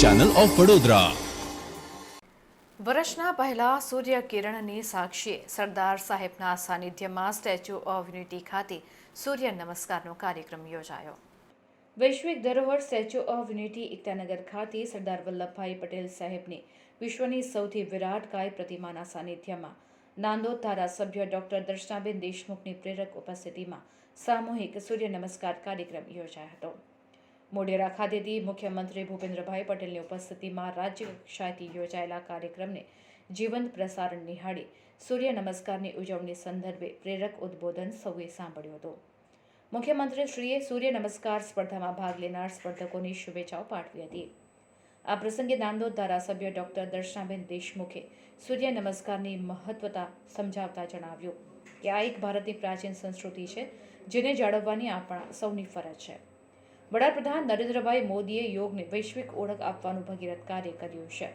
Channel of Vadodara વર્ષના પહેલા સૂર્યકિરણની સાક્ષીએ સરદાર સાહેબના સાનિધ્યમાં સ્ટેચ્યુ ઓફ યુનિટી ખાતે સૂર્ય નમસ્કારનો કાર્યક્રમ યોજાયો. વૈશ્વિક ધરોહર સ્ટેચ્યુ ઓફ યુનિટી એકતાનગર ખાતે સરદાર વલ્લભભાઈ પટેલ સાહેબની વિશ્વની સૌથી વિરાટકાય પ્રતિમાના સાનિધ્યમાં નાંદોદ ધારાસભ્ય ડોક્ટર દર્શનાબેન દેશમુખની પ્રેરક ઉપસ્થિતિમાં સામૂહિક સૂર્ય નમસ્કાર કાર્યક્રમ યોજાયો હતો. મોઢેરા ખાતેથી મુખ્યમંત્રી ભૂપેન્દ્રભાઈ પટેલની ઉપસ્થિતિમાં રાજ્ય કક્ષાએથી યોજાયેલા કાર્યક્રમને જીવંત પ્રસારણ નિહાળી સૂર્ય નમસ્કારની ઉજવણી સંદર્ભે પ્રેરક ઉદ્બોધન સૌએ સાંભળ્યું હતું. મુખ્યમંત્રીશ્રીએ સૂર્ય નમસ્કાર સ્પર્ધામાં ભાગ લેનાર સ્પર્ધકોની શુભેચ્છાઓ પાઠવી હતી. આ પ્રસંગે નાંદોદ ધારાસભ્ય ડોક્ટર દર્શનાબેન દેશમુખે સૂર્ય નમસ્કારની મહત્વતા સમજાવતા જણાવ્યું કે આ એક ભારતની પ્રાચીન સંસ્કૃતિ છે, જેને જાળવવાની આપણા સૌની ફરજ છે. વડાપ્રધાન નરેન્દ્રભાઈ મોદીએ યોગને વૈશ્વિક ઓળખ આપવાનું ભગીરથ કાર્ય કર્યું છે.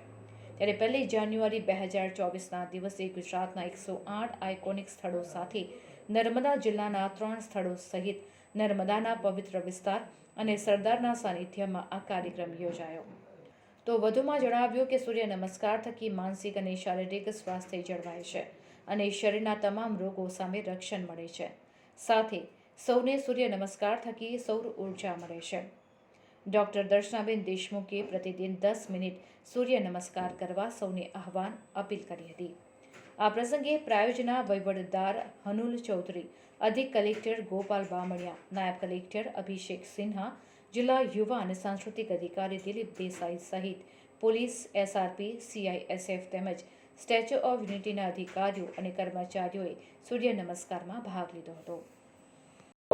ત્યારે પહેલી જાન્યુઆરી બે હજાર ચોવીસના દિવસે ગુજરાતના એકસો આઠ આઇકોનિક સ્થળો સાથે નર્મદા જિલ્લાના ત્રણ સ્થળો સહિત નર્મદાના પવિત્ર વિસ્તાર અને સરદારના સાનિધ્યમાં આ કાર્યક્રમ યોજાયો. તો વધુમાં જણાવ્યું કે સૂર્ય નમસ્કાર થકી માનસિક અને શારીરિક સ્વાસ્થ્ય જળવાય છે અને શરીરના તમામ રોગો સામે રક્ષણ મળે છે. સાથે સૌને સૂર્ય નમસ્કાર થકી સૌર ઊર્જા મળે છે. ડૉક્ટર દર્શનાબેન દેશમુખે પ્રતિદિન દસ મિનિટ સૂર્ય નમસ્કાર કરવા સૌને આહવાન અપીલ કરી હતી. આ પ્રસંગે પ્રાયોજના વહીવટદાર હનુલ ચૌધરી, અધિક કલેક્ટર ગોપાલ બામણિયા, નાયબ કલેક્ટર અભિષેક સિન્હા, જિલ્લા યુવા અને સાંસ્કૃતિક અધિકારી દિલીપ દેસાઈ સહિત પોલીસ, એસઆરપી, સીઆઈએસએફ તેમજ સ્ટેચ્યુ ઓફ યુનિટીના અધિકારીઓ અને કર્મચારીઓએ સૂર્ય નમસ્કારમાં ભાગ લીધો હતો.